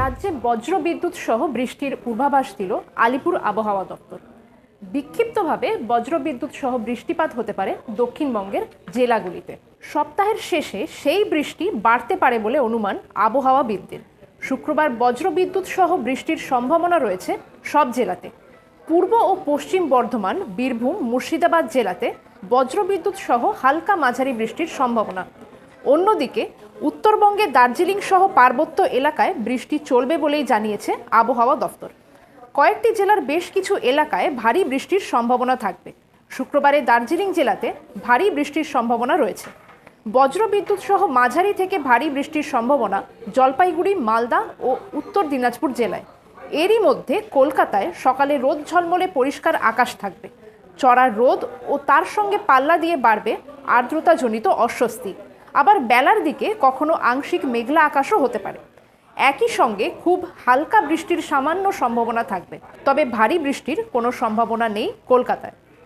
রাজ্যে বজ্র বিদ্যুৎ সহ বৃষ্টির পূর্বাভাস দিল আলিপুর আবহাওয়া দপ্তর। বিক্ষিপ্তভাবে বজ্র বিদ্যুৎ সহ বৃষ্টিপাত হতে পারে দক্ষিণবঙ্গের জেলাগুলিতে। সপ্তাহের শেষে সেই বৃষ্টি বাড়তে পারে বলে অনুমান আবহাওয়াবিদদের। শুক্রবার বজ্র বিদ্যুৎ সহ বৃষ্টির সম্ভাবনা রয়েছে সব জেলাতে। পূর্ব ও পশ্চিম বর্ধমান, বীরভূম, মুর্শিদাবাদ জেলাতে বজ্রবিদ্যুৎ সহ হালকা মাঝারি বৃষ্টির সম্ভাবনা। অন্যদিকে, উত্তরবঙ্গে দার্জিলিং সহ পার্বত্য এলাকায় বৃষ্টি চলবে বলেই জানিয়েছে আবহাওয়া দফতর। কয়েকটি জেলার বেশ কিছু এলাকায় ভারী বৃষ্টির সম্ভাবনা থাকবে। শুক্রবারে দার্জিলিং জেলাতে ভারী বৃষ্টির সম্ভাবনা রয়েছে। বজ্রবিদ্যুৎ সহ মাঝারি থেকে ভারী বৃষ্টির সম্ভাবনা জলপাইগুড়ি, মালদা ও উত্তর দিনাজপুর জেলায়। এরই মধ্যে কলকাতায় সকালে রোদ ঝলমলে পরিষ্কার আকাশ থাকবে। চড়া রোদ ও তার সঙ্গে পাল্লা দিয়ে বাড়বে আর্দ্রতাজনিত অস্বস্তি। আবার বেলার দিকে কখনো আংশিক মেঘলা আকাশও হতে পারে। একই সঙ্গে খুব হালকা বৃষ্টির সামান্য সম্ভাবনা থাকবে। তবে ভারী বৃষ্টির কোনো সম্ভাবনা নেই কলকাতায়।